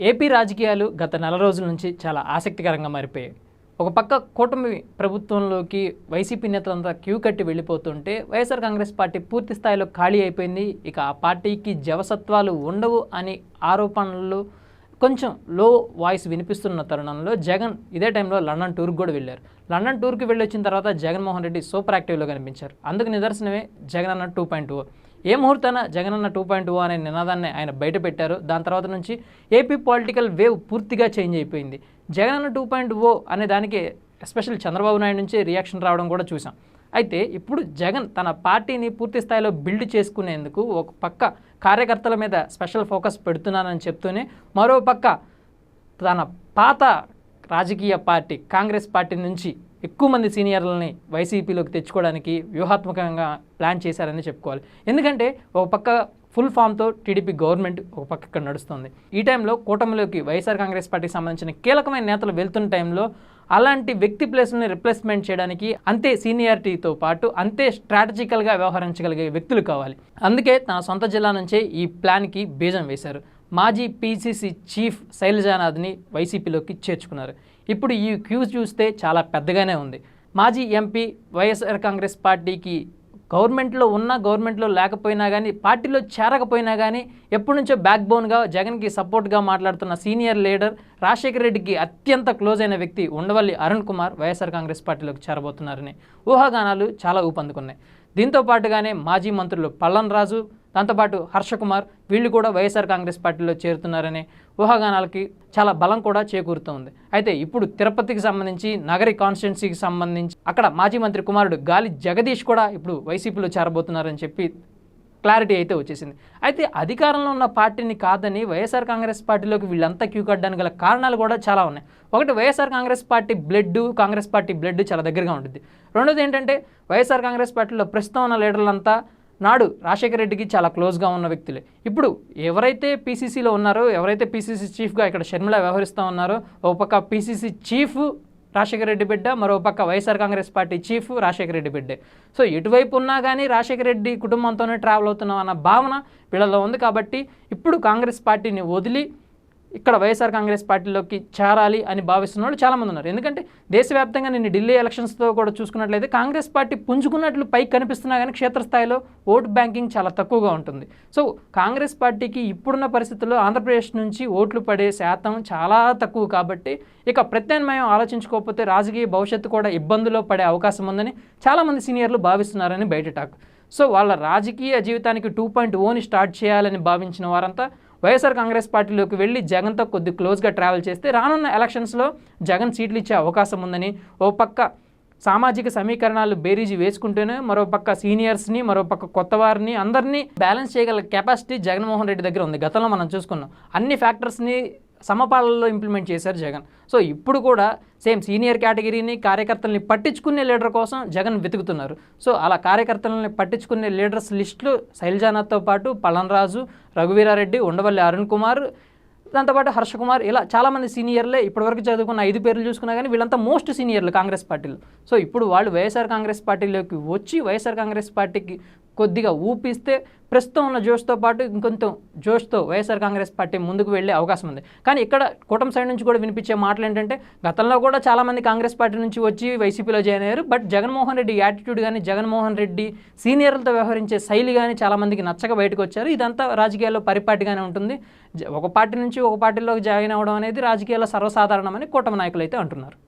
AP రాజకీయాలు గత నెల రోజుల నుంచి చాలా ఆసక్తికరంగా మారిపోయాయి. ఒక పక్క కూటమి ప్రభుత్వంలోకి వైసీపీ నేతలంతా క్యూ కట్టి వెళ్ళిపోతుంటే వైఎస్ఆర్ కాంగ్రెస్ పార్టీ పూర్తి స్థాయిలో ఖాళీ అయిపోయింది. ఇక ఆ పార్టీకి జవసత్వాలు ఉండవు అని ఆరోపణలు కొంచెం లో వాయిస్ వినిపిస్తున్న తరుణంలో జగన్ ఇదే టైంలో లండన్ టూర్కి కూడా వెళ్ళారు. లండన్ టూర్కి వెళ్ళి వచ్చిన తర్వాత జగన్మోహన్ రెడ్డి సూపర్ యాక్టివ్లో కనిపించారు. అందుకు నిదర్శనమే జగన్ అన్న టూ పాయింట్ టూ ఏ ముహూర్తాన జగన్ అన్న టూ పాయింట్ టూ అనే నినాదాన్ని ఆయన బయటపెట్టారు దాని తర్వాత నుంచి ఏపీ పొలిటికల్ వేవ్ పూర్తిగా చేంజ్ అయిపోయింది. జగన్ అన్న టూ పాయింట్ ఓ అనే దానికి ఎస్పెషల్ చంద్రబాబు నాయుడు నుంచి రియాక్షన్ రావడం కూడా చూసాం. అయితే ఇప్పుడు జగన్ తన పార్టీని పూర్తి స్థాయిలో బిల్డ్ చేసుకునేందుకు ఒక పక్క కార్యకర్తల మీద స్పెషల్ ఫోకస్ పెడుతున్నానని చెప్తూనే మరో పక్క తన పాత రాజకీయ పార్టీ కాంగ్రెస్ పార్టీ నుంచి ఎక్కువ మంది సీనియర్లని వైసీపీలోకి తెచ్చుకోవడానికి వ్యూహాత్మకంగా ప్లాన్ చేశారని చెప్పుకోవాలి. ఎందుకంటే ఒక పక్క ఫుల్ ఫామ్తో టీడీపీ గవర్నమెంట్ ఒక పక్క ఇక్కడ నడుస్తుంది. ఈ టైంలో కూటమిలోకి వైఎస్ఆర్ కాంగ్రెస్ పార్టీకి సంబంధించిన కీలకమైన నేతలు వెళ్తున్న టైంలో అలాంటి వ్యక్తి ప్లేస్ని రిప్లేస్మెంట్ చేయడానికి అంతే సీనియారిటీతో పాటు అంతే స్ట్రాటజికల్గా వ్యవహరించగలిగే వ్యక్తులు కావాలి. అందుకే తన సొంత జిల్లా నుంచే ఈ ప్లాన్కి బీజం వేశారు. మాజీ పీసీసీ చీఫ్ శైలజానాథ్ని వైసీపీలోకి చేర్చుకున్నారు. ఇప్పుడు ఈ క్యూస్ చూస్తే చాలా పెద్దగానే ఉంది. మాజీ ఎంపీ వైఎస్ఆర్ కాంగ్రెస్ పార్టీకి గవర్నమెంట్లో ఉన్నా గవర్నమెంట్లో లేకపోయినా కానీ పార్టీలో చేరకపోయినా కానీ ఎప్పటి నుంచో బ్యాక్ బోన్గా జగన్కి సపోర్ట్గా మాట్లాడుతున్న సీనియర్ లీడర్ రాజశేఖర రెడ్డికి అత్యంత క్లోజ్ అయిన వ్యక్తి ఉండవల్లి అరుణ్ కుమార్ వైఎస్ఆర్ కాంగ్రెస్ పార్టీలోకి చేరబోతున్నారని ఊహాగానాలు చాలా ఊపందుకున్నాయి. దీంతో పాటుగానే మాజీ మంత్రులు పల్లన్ రాజు దాంతోపాటు హర్షకుమార్ వీళ్ళు కూడా వైఎస్ఆర్ కాంగ్రెస్ పార్టీలో చేరుతున్నారనే ఊహాగానాలకి చాలా బలం కూడా చేకూరుతోంది. అయితే ఇప్పుడు తిరుపతికి సంబంధించి నగరి కాన్స్టిట్యున్సీకి సంబంధించి అక్కడ మాజీ మంత్రి కుమారుడు గాలి జగదీష్ కూడా ఇప్పుడు వైసీపీలో చేరబోతున్నారని చెప్పి క్లారిటీ అయితే వచ్చేసింది. అయితే అధికారంలో ఉన్న పార్టీని కాదని వైఎస్ఆర్ కాంగ్రెస్ పార్టీలోకి వీళ్ళంతా క్యూ కట్టడానికి గల కారణాలు కూడా చాలా ఉన్నాయి. ఒకటి YSR Congress party blood Congress party blood చాలా దగ్గరగా ఉంటుంది. రెండోది ఏంటంటే వైఎస్ఆర్ కాంగ్రెస్ పార్టీలో ప్రస్తుతం ఉన్న లీడర్లంతా నాడు రాజశేఖర రెడ్డికి చాలా క్లోజ్గా ఉన్న వ్యక్తులే. ఇప్పుడు ఎవరైతే పీసీసీలో ఉన్నారో ఎవరైతే పీసీసీ చీఫ్గా ఇక్కడ షర్మిల వ్యవహరిస్తూ ఉన్నారో ఒక పక్క పీసీసీ చీఫ్ రాజశేఖర రెడ్డి బిడ్డ మరో పక్క వైఎస్ఆర్ కాంగ్రెస్ పార్టీ చీఫ్ రాజశేఖర రెడ్డి బిడ్డే. సో ఎటువైపు ఉన్నా కానీ రాజశేఖర రెడ్డి కుటుంబంతోనే ట్రావెల్ అవుతున్నాం అన్న భావన వీళ్ళలో ఉంది కాబట్టి ఇప్పుడు కాంగ్రెస్ పార్టీని వదిలి ఇక్కడ వైఎస్ఆర్ కాంగ్రెస్ పార్టీలోకి చేరాలి అని భావిస్తున్న వాళ్ళు చాలామంది ఉన్నారు. ఎందుకంటే దేశవ్యాప్తంగా నిన్న ఢిల్లీ ఎలక్షన్స్తో కూడా చూసుకున్నట్లయితే కాంగ్రెస్ పార్టీ పుంజుకున్నట్లు పైకి కనిపిస్తున్నా కానీ క్షేత్రస్థాయిలో ఓటు బ్యాంకింగ్ చాలా తక్కువగా ఉంటుంది. సో కాంగ్రెస్ పార్టీకి ఇప్పుడున్న పరిస్థితుల్లో ఆంధ్రప్రదేశ్ నుంచి ఓట్లు పడే శాతం చాలా తక్కువ కాబట్టి ఇక ప్రత్యామ్నాయం ఆలోచించుకోకపోతే రాజకీయ భవిష్యత్తు కూడా ఇబ్బందులో పడే అవకాశం ఉందని చాలామంది సీనియర్లు భావిస్తున్నారని బయట టాక్. సో వాళ్ళ రాజకీయ జీవితానికి టూ పాయింట్ ఓని స్టార్ట్ చేయాలని భావించిన వారంతా వైఎస్ఆర్ కాంగ్రెస్ పార్టీలోకి వెళ్ళి జగన్తో కొద్ది క్లోజ్గా ట్రావెల్ చేస్తే రానున్న ఎలక్షన్స్లో జగన్ సీట్లు ఇచ్చే అవకాశం ఉందని. ఓ పక్క సామాజిక సమీకరణాలు బేరీజీ వేసుకుంటూనే మరో పక్క సీనియర్స్ని మరో పక్క కొత్త వారిని అందరినీ బ్యాలెన్స్ చేయగల కెపాసిటీ జగన్మోహన్ రెడ్డి దగ్గర ఉంది. గతంలో మనం చూసుకున్నాం. అన్ని ఫ్యాక్టర్స్ని సమపాలలో ఇంప్లిమెంట్ చేశారు జగన్. సో ఇప్పుడు కూడా సేమ్ సీనియర్ కేటగిరీని కార్యకర్తల్ని పట్టించుకునే లీడర్ కోసం జగన్ వెతుకుతున్నారు. సో అలా కార్యకర్తలని పట్టించుకునే లీడర్స్ లిస్టులు శైలజానాథ్తో పాటు పళన్రాజు రఘువీరారెడ్డి ఉండవల్లి అరుణ్ కుమార్ దాంతోపాటు హర్షకుమార్ ఇలా చాలామంది సీనియర్లే ఇప్పటివరకు చదువుకున్న ఐదు పేర్లు చూసుకున్నా కానీ వీళ్ళంతా మోస్ట్ సీనియర్లు కాంగ్రెస్ పార్టీలో. సో ఇప్పుడు వాళ్ళు వైఎస్ఆర్ కాంగ్రెస్ పార్టీలోకి వచ్చి వైఎస్ఆర్ కాంగ్రెస్ పార్టీకి కొద్దిగా ఊపిస్తే ప్రస్తుతం ఉన్న జోష్తో పాటు ఇంకొంచెం జోష్తో వైఎస్ఆర్ కాంగ్రెస్ పార్టీ ముందుకు వెళ్ళే అవకాశం ఉంది. కానీ ఇక్కడ కూటమి సైడ్ నుంచి కూడా వినిపించే మాటలు ఏంటంటే గతంలో కూడా చాలామంది కాంగ్రెస్ పార్టీ నుంచి వచ్చి వైసీపీలో జాయిన్ అయ్యారు. బట్ జగన్మోహన్ రెడ్డి యాటిట్యూడ్ కానీ జగన్మోహన్ రెడ్డి సీనియర్లతో వ్యవహరించే శైలి కానీ చాలామందికి నచ్చక బయటకు వచ్చారు. ఇదంతా రాజకీయాల్లో పరిపాటిగానే ఉంటుంది. జ- ఒక పార్టీ నుంచి ఒక పార్టీలోకి జాయిన్ అవ్వడం అనేది రాజకీయాల్లో సర్వసాధారణమని కూటమి నాయకులు అయితే అంటున్నారు.